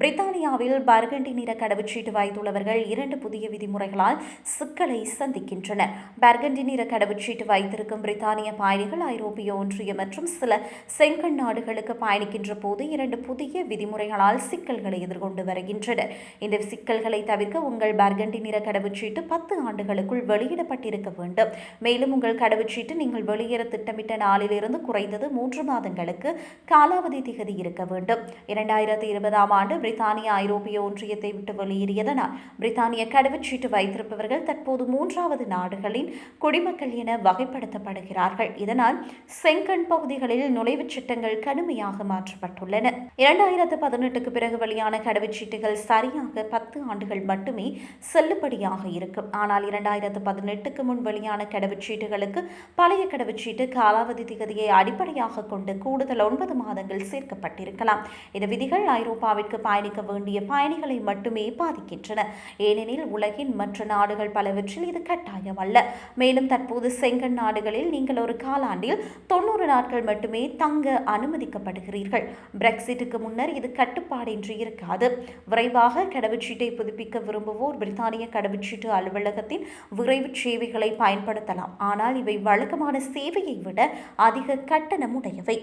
பிரித்தானியாவில் பர்கண்டி நிற கடவுச்சீட்டு வைத்துள்ளவர்கள் இரண்டு புதிய விதிமுறைகளால் சிக்கலை சந்திக்கின்றனர். பர்கண்டி நிற கடவுச்சீட்டு வைத்திருக்கும் பிரித்தானிய பயணிகள் ஐரோப்பிய ஒன்றியம் மற்றும் சில செங்கண் நாடுகளுக்கு பயணிக்கின்ற போது இரண்டு புதிய விதிமுறைகளால் சிக்கல்களை எதிர்கொண்டு வருகின்றனர். இந்த சிக்கல்களை தவிர்க்க உங்கள் பர்கண்டி நிற கடவுச்சீட்டு பத்து ஆண்டுகளுக்குள் வெளியிடப்பட்டிருக்க வேண்டும். மேலும் உங்கள் கடவுச்சீட்டு நீங்கள் வெளியேற திட்டமிட்ட நாளிலிருந்து குறைந்தது மூன்று மாதங்களுக்கு காலாவதி திகதி இருக்க வேண்டும். இரண்டாயிரத்தி இருபதாம் ஆண்டு பிரித்தானிய ஐரோப்பிய ஒன்றியத்தை விட்டு வெளியேறியதனால் பிரித்தானிய கடவுச்சீட்டு வைத்திருப்பவர்கள் தற்போது மூன்றாவது நாடுகளின் குடிமக்கள் என வகைப்படுத்தப்படுகிறார்கள். இதனால் செங்கண் பகுதிகளில் நுழைவுச் சட்டங்கள் கடுமையாக மாற்றப்பட்டுள்ளன. இரண்டாயிரத்து பதினெட்டுக்கு பிறகு வெளியான கடவுச்சீட்டுகள் சரியாக பத்து ஆண்டுகள் மட்டுமே செல்லுபடியாக இருக்கும். ஆனால் இரண்டாயிரத்து பதினெட்டுக்கு முன் வெளியான கடவுச்சீட்டுகளுக்கு பழைய கடவுச்சீட்டு காலாவதி திகதியை அடிப்படையாக கொண்டு கூடுதல் ஒன்பது மாதங்கள் சேர்க்கப்பட்டிருக்கலாம். இந்த விதிகள் ஐரோப்பாவிற்கு பயணிக்க வேண்டிய பயணிகளை மட்டுமே பாதிக்கின்றன. ஏனெனில் உலகின் மற்ற நாடுகள் பலவற்றில் இது கட்டாயம் அல்ல. மேலும் தற்போது செங்கன் நாடுகளில் நீங்கள் ஒரு காலாண்டில் தொண்ணூறு நாட்கள் மட்டுமே தங்க அனுமதிக்கப்படுகிறீர்கள். பிரெக்சிட்டுக்கு முன்னர் இது கட்டுப்பாடின்றி இருக்காது. விரைவாக கடவுச்சீட்டை புதுப்பிக்க விரும்புவோர் பிரித்தானிய கடவுச்சீட்டு அலுவலகத்தின் விரைவு சேவைகளை பயன்படுத்தலாம். ஆனால் இவை வழக்கமான சேவையை விட அதிக கட்டணம் உடையவை